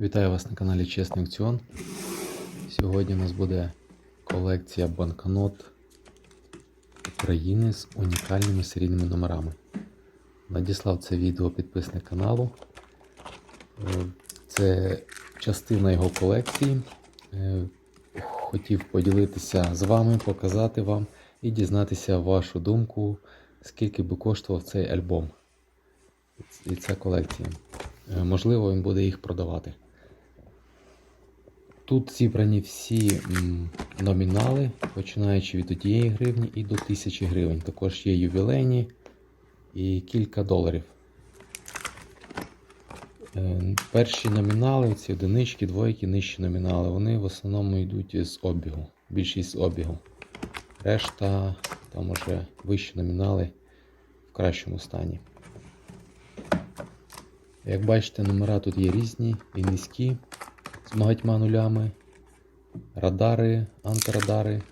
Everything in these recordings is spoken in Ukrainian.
Вітаю вас на каналі Чесний Аукціон. Сьогодні у нас буде колекція банкнот України з унікальними серійними номерами. Надіслав це відео підписник каналу. Е, Це частина його колекції. Е, Хотів поділитися з вами, показати вам і дізнатися вашу думку, скільки би коштував цей альбом і ця колекція. Е, Можливо, він буде їх продавати. Тут зібрані всі номінали, починаючи від 1 гривні і до 1000 гривень. Також є ювілейні і кілька доларів. Е, Перші номінали, ці одинички, двойки, нижчі номінали, вони в основному йдуть з обігу. Більшість з обігу. Решта там уже вищі номінали в кращому стані. Як бачите, номера тут є різні і низькі з багатьма нулями, радари, антирадари,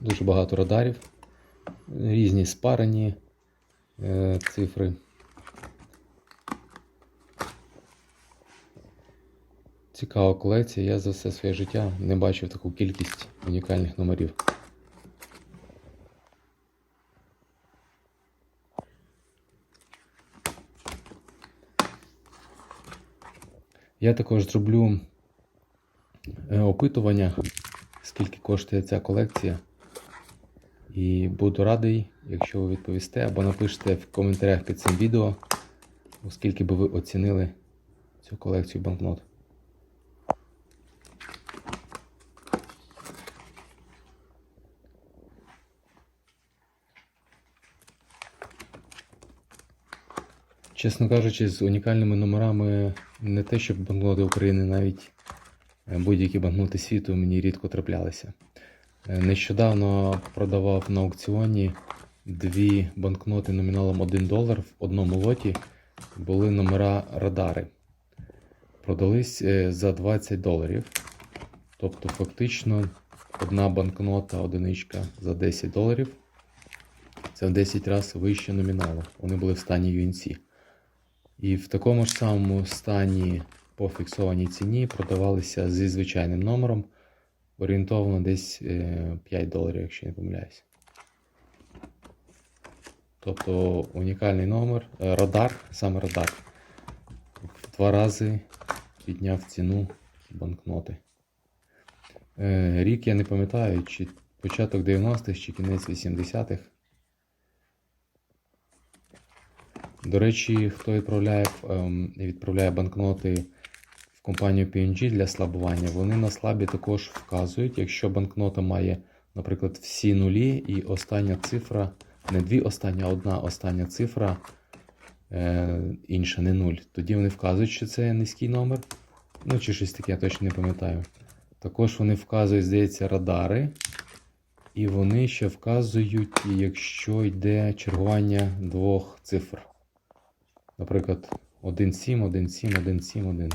дуже багато радарів, різні спарені е, цифри. Цікава колекція. Я за все своє життя не бачив таку кількість унікальних номерів. Я також зроблю опитування, скільки коштує ця колекція. І буду радий, якщо ви відповісте або напишете в коментарях під цим відео, оскільки би ви оцінили цю колекцію банкнот. Чесно кажучи, з унікальними номерами не те, щоб банкноти України, навіть е, будь-які банкноти світу мені рідко траплялися. Е, Нещодавно продавав на аукціоні дві банкноти номіналом 1 долар в одному лоті були номера радари. Продались е, за 20 доларів. Тобто, фактично, одна банкнота, одиничка за 10 доларів. Це в 10 разів вище номіналу. Вони були в стані UNC. І в такому ж самому стані по фіксованій ціні продавалися зі звичайним номером орієнтовно десь е, 5 доларів, якщо не помиляюсь. Тобто унікальний номер, е, радар, саме радар. В два рази підняв ціну банкноти. Е, Рік я не пам'ятаю, чи початок 90-х, чи кінець 80-х. До речі, хто відправляє, ем, відправляє банкноти компанію PNG для слабування, вони на слабі також вказують, якщо банкнота має, наприклад, всі нулі і остання цифра, не дві останні, а одна остання цифра, е, інша не нуль. Тоді вони вказують, що це низький номер. Ну, чи щось таке, я точно не пам'ятаю. Також вони вказують, здається, радари. І вони ще вказують, якщо йде чергування двох цифр. Наприклад, 1,7, 1,7, 1,7, 1.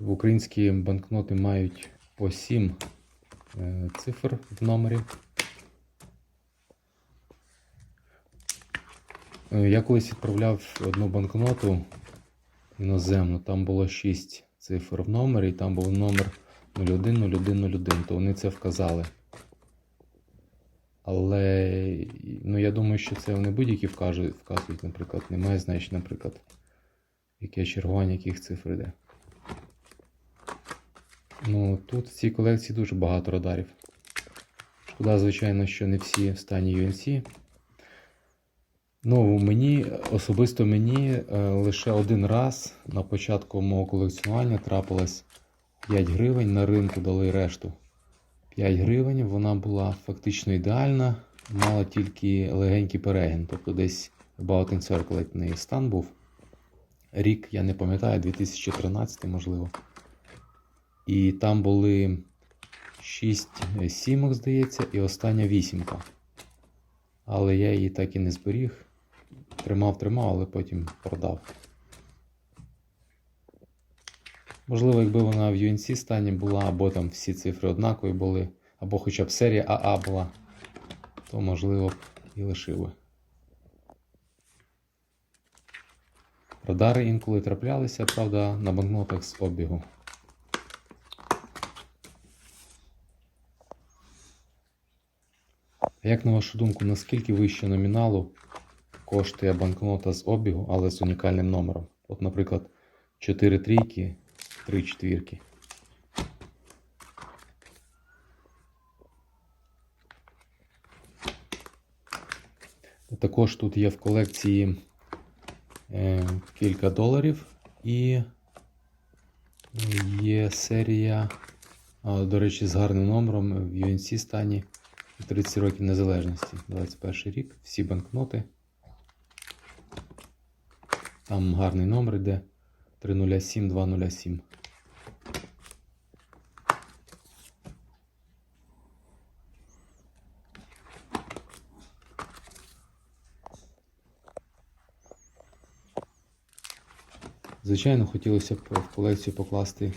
Українські банкноти мають по 7 е, цифр в номері. Е, Я колись відправляв одну банкноту іноземну, там було 6 цифр в номері, і там був номер 010101, то вони це вказали. Але ну, я думаю, що це вони будь-які вказують, наприклад, немає значення, наприклад, яке чергування яких цифр йде. Ну, тут в цій колекції дуже багато радарів. Шкода, звичайно, що не всі в стані UNC. Ну, мені, особисто мені е, лише один раз на початку мого колекціонування трапилось 5 гривень, на ринку дали решту. 5 гривень, вона була фактично ідеальна, мала тільки легенький перегін, тобто десь About in Circle неї стан був. Рік, я не пам'ятаю, 2013, можливо. І там були 6 сімок, здається, і остання вісімка. Але я її так і не зберіг. Тримав, тримав, але потім продав. Можливо, якби вона в UNC стані була, або там всі цифри однакові були, або хоча б серія АА була, то можливо б і лишив би. Радари інколи траплялися, правда, на банкнотах з обігу. Як на вашу думку, наскільки вище номіналу коштує банкнота з обігу, але з унікальним номером? От, наприклад, 4 трійки, 3 четвірки. Також тут є в колекції е, кілька доларів і є серія, до речі, з гарним номером в UNC стані 30 років незалежності, 21 рік, всі банкноти. Там гарний номер йде 307207. Звичайно, хотілося б в колекцію покласти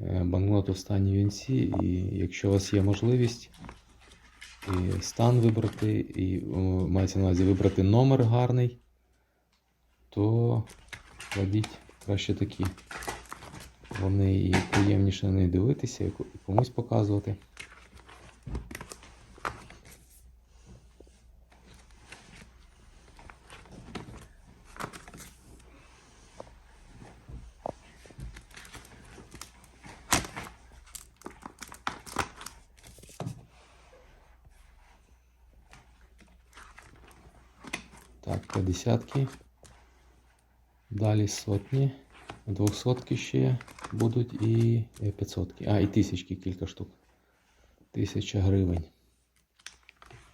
е, банкноту в стані UNC, і якщо у вас є можливість і стан вибрати, і мається на увазі вибрати номер гарний, то кладіть краще такі. Вони і приємніше на них дивитися, і комусь показувати. Так, 50-ки. Далі сотні. Двохсотки ще будуть і 500. А, і тисячки кілька штук. Тисяча гривень.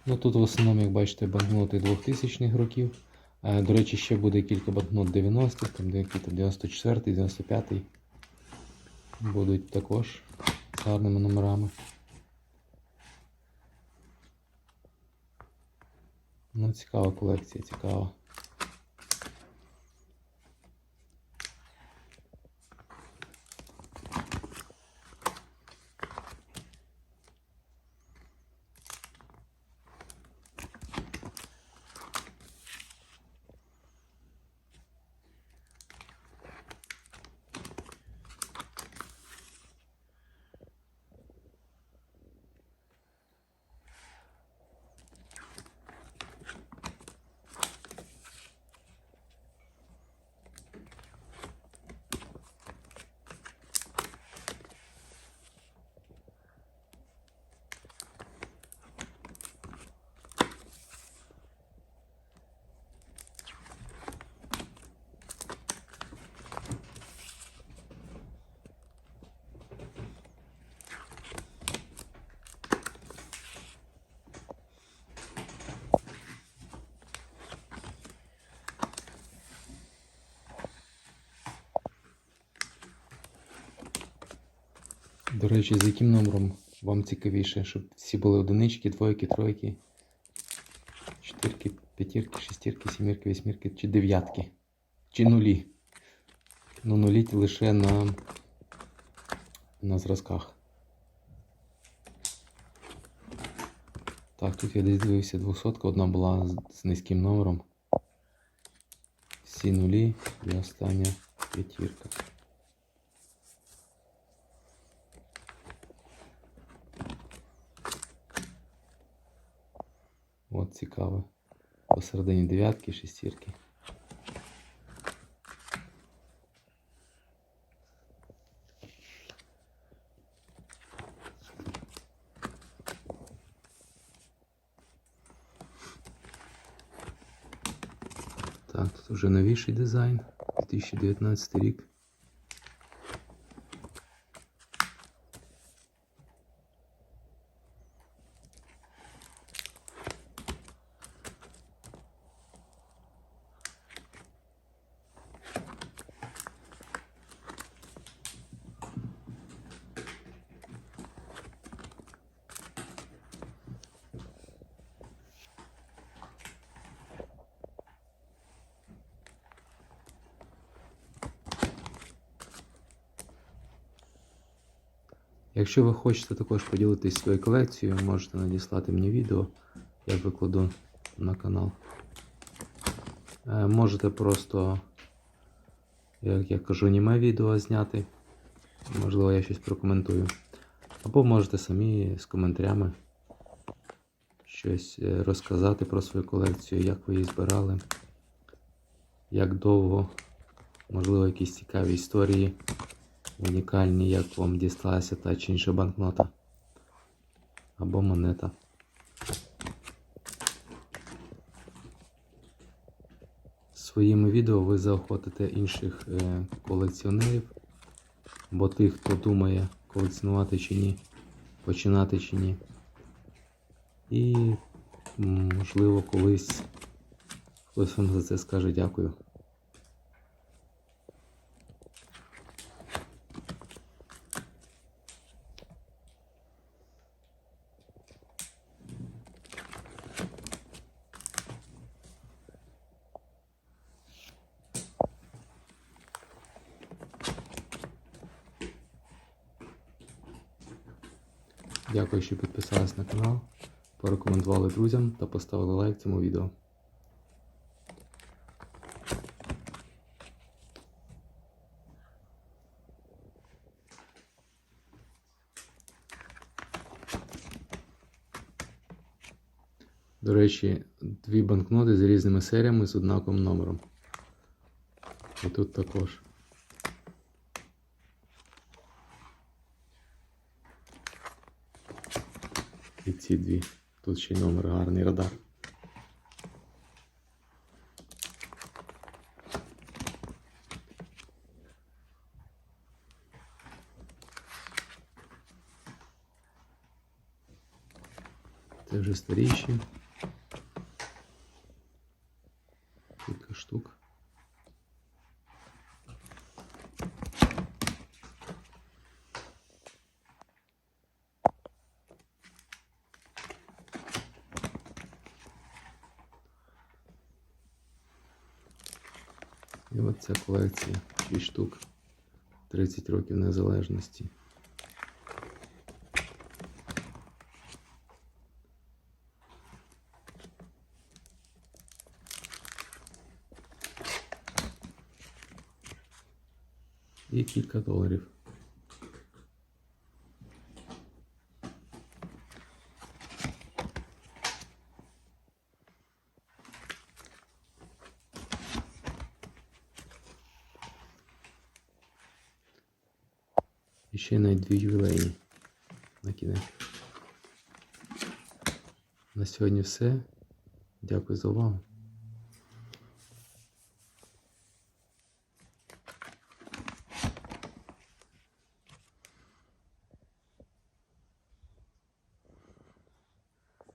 Ну тут в основному, як бачите, банкноти 2000 х років. Е, До речі, ще буде кілька банкнот 90-х, там деякі там 94 95 будуть також гарними номерами. Ну, цікава колекція, цікава. До речі, з яким номером вам цікавіше, щоб всі були одинички, двойки, тройки, чотирки, п'ятірки, шестірки, сімірки, вісьмірки чи дев'ятки, чи нулі. Ну, нулі лише на, на зразках. Так, тут я десь дивився 200, одна була з, низьким номером. Всі нулі і остання п'ятірка. От цікаво. Посередині дев'ятки, шестірки. Так, тут вже новіший дизайн. 2019 рік. Якщо ви хочете також поділитись своєю колекцією, можете надіслати мені відео, я викладу на канал. Е, Можете просто як я кажу, аніме відео зняти. Можливо, я щось прокоментую. Або можете самі з коментарями щось е, розказати про свою колекцію, як ви її збирали, як довго, можливо, якісь цікаві історії, унікальні, як вам дісталася та чи інша банкнота або монета. Своїми відео ви заохотите інших е, колекціонерів, або тих, хто думає колекціонувати чи ні, починати чи ні. І, можливо, колись хтось вам за це скаже дякую. Дякую, що підписались на канал, порекомендували друзям та поставили лайк цьому відео. До речі, дві банкноти з різними серіями з однаковим номером. І тут також. І ці дві. Тут ще й номер гарний радар. Це вже старіші. Кілька штук. Ця колекція 6 штук. 30 років незалежності. І кілька доларів. І ще навіть дві ювілейні на кінець. На сьогодні все. Дякую за увагу.